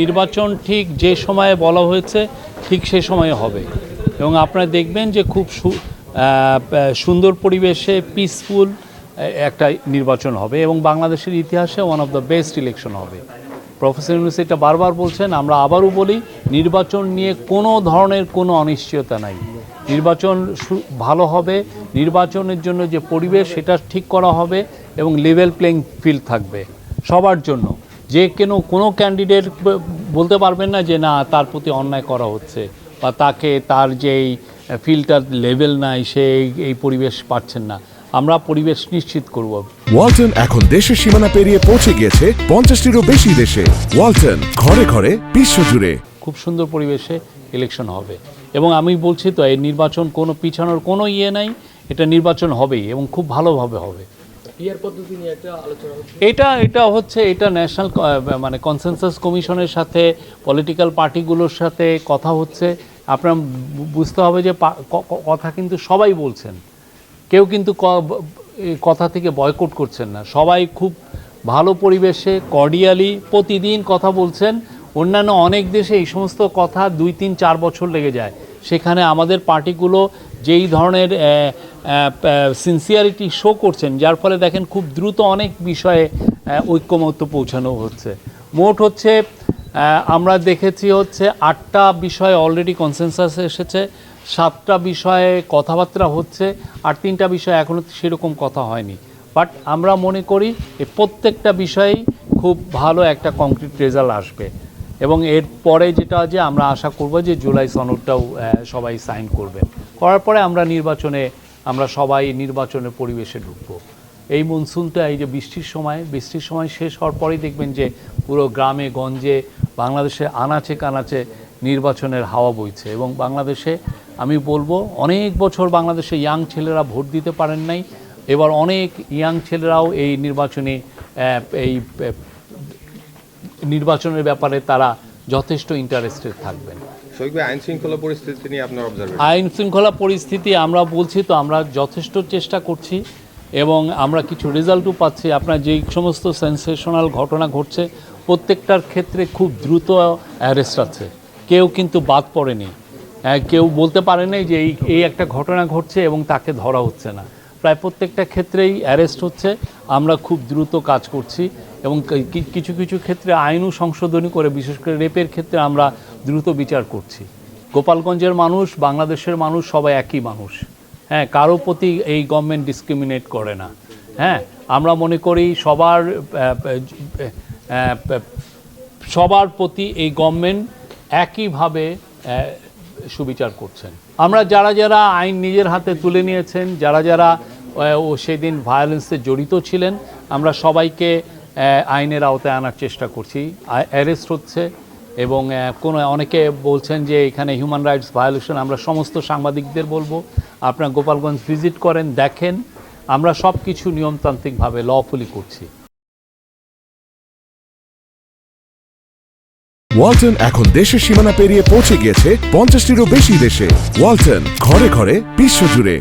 নির্বাচন ঠিক যে সময়ে বলা হয়েছে, ঠিক সে সময়ে হবে। এবং আপনারা দেখবেন যে খুব সুন্দর পরিবেশে পিসফুল একটা নির্বাচন হবে এবং বাংলাদেশের ইতিহাসে one of the best election হবে। প্রফেসর ইউনুস এটা বারবার বলছেন, আমরা আবারও বলি, নির্বাচন নিয়ে কোনো ধরনের কোনো অনিশ্চয়তা নাই। নির্বাচন ভালো হবে, নির্বাচনের জন্য যে পরিবেশ সেটা ঠিক করা হবে এবং লেভেল প্লেইং ফিল্ড থাকবে সবার জন্য। যে কেন কোনো ক্যান্ডিডেট বলতে পারবেন না যে না তার প্রতি অন্যায় করা হচ্ছে বা তাকে তার যেই ফিল্টার লেভেল নাই সে এই- পরিবেশ পাচ্ছেন না। আমরা পরিবেশ নিশ্চিত করব। ওয়ালটন এখন দেশের সীমানা পেরিয়ে পৌঁছে গিয়েছে পঞ্চাশটিরও বেশি দেশে। ওয়ালটন ঘরে ঘরে বিশ্বজুড়ে। খুব সুন্দর পরিবেশে ইলেকশন হবে। এবং আমি বলছি তো এই নির্বাচন কোনো পিছানোর কোনো ইয়ে নাই এটা নির্বাচন হবেই এবং খুব ভালোভাবে হবে। এটা এটা হচ্ছে, এটা ন্যাশনাল মানে কনসেনসাস কমিশনের সাথে পলিটিক্যাল পার্টিগুলোর সাথে কথা হচ্ছে। আপনার বুঝতে হবে যে কথা কিন্তু সবাই বলছেন। কেউ কিন্তু কথা থেকে বয়কট করছেন না। সবাই খুব ভালো পরিবেশে কর্ডিয়ালি প্রতিদিন কথা বলছেন। অন্যান্য অনেক দেশে এই সমস্ত কথা দুই, তিন, চার বছর লেগে যায়। সেখানে আমাদের পার্টিগুলো যেই ধরনের সিনসিয়ারিটি শো করছেন, যার ফলে দেখেন খুব দ্রুত অনেক বিষয়ে ঐক্যমত্য পৌঁছানো হচ্ছে। মোট হচ্ছে আমরা দেখেছি হচ্ছে আটটা বিষয়ে অলরেডি কনসেনসাস এসেছে, সাতটা বিষয়ে কথাবার্তা হচ্ছে, আর তিনটা বিষয়ে এখনও সেরকম কথা হয়নি। বাট আমরা মনে করি এই প্রত্যেকটা বিষয়েই খুব ভালো একটা কংক্রিট রেজাল্ট আসবে। এবং এর পরে যেটা যে আমরা আশা করব যে জুলাই সনদটাও সবাই সাইন করবে। করার পরে আমরা নির্বাচনে আমরা সবাই নির্বাচনের পরিবেশে ঢুকবো। এই মনসুনটা, এই যে বৃষ্টির সময় বৃষ্টির সময় শেষ হওয়ার পরেই দেখবেন যে পুরো গ্রামে, গঞ্জে, বাংলাদেশে আনাচে কানাচে নির্বাচনের হাওয়া বইছে এবং বাংলাদেশে, আমি বলব, অনেক বছর বাংলাদেশে ইয়াং ছেলেরা ভোট দিতে পারেন নাই। এবার অনেক ইয়াং ছেলেরাও এই নির্বাচনে এই নির্বাচনের ব্যাপারে তারা যথেষ্ট ইন্টারেস্টেড থাকবেন। আইন শৃঙ্খলা পরিস্থিতি আমরা বলছি তো আমরা যথেষ্ট চেষ্টা করছি এবং আমরা কিছু রেজাল্টও পাচ্ছি। আপনার যেই সমস্ত সেন্সেশনাল ঘটনা ঘটছে প্রত্যেকটার ক্ষেত্রে খুব দ্রুত অ্যারেস্ট আছে। কেউ কিন্তু বাদ পড়েনি। হ্যাঁ, কেউ বলতে পারে নাই যে এই একটা ঘটনা ঘটছে এবং তাকে ধরা হচ্ছে না। প্রায় প্রত্যেকটা ক্ষেত্রেই অ্যারেস্ট হচ্ছে। আমরা খুব দ্রুত কাজ করছি এবং কিছু কিছু ক্ষেত্রে আইনও সংশোধনী করে বিশেষ করে রেপের ক্ষেত্রে আমরা দ্রুত বিচার করছি। গোপালগঞ্জের মানুষ, বাংলাদেশের মানুষ সবাই একই মানুষ। হ্যাঁ কারও প্রতি এই গভর্নমেন্ট ডিসক্রিমিনেট করে না। হ্যাঁ আমরা মনে করি সবার সবার প্রতি এই গভর্নমেন্ট একইভাবে সুবিচার করছেন। আমরা যারা যারা আইন নিজের হাতে তুলে নিয়েছেন, যারা যারা ও সেদিন ভায়োলেন্সে জড়িত ছিলেন, আমরা সবাইকে আইনের আওতায় আনার চেষ্টা করছি। অ্যারেস্ট হচ্ছে। এবং কোনো, অনেকে বলছেন যে এখানে হিউম্যান রাইটস ভায়োলেশন আমরা সমস্ত সাংবাদিকদের বলব, আপনারা গোপালগঞ্জ ভিজিট করেন, দেখেন, আমরা সব কিছু নিয়মতান্ত্রিকভাবে লফুলি করছি। ওয়ালটন এখন দেশের সীমানা পেরিয়ে পৌঁছে গিয়েছে পঞ্চাশটিরও বেশি দেশে। ওয়ালটন, ঘরে ঘরে বিশ্বজুড়ে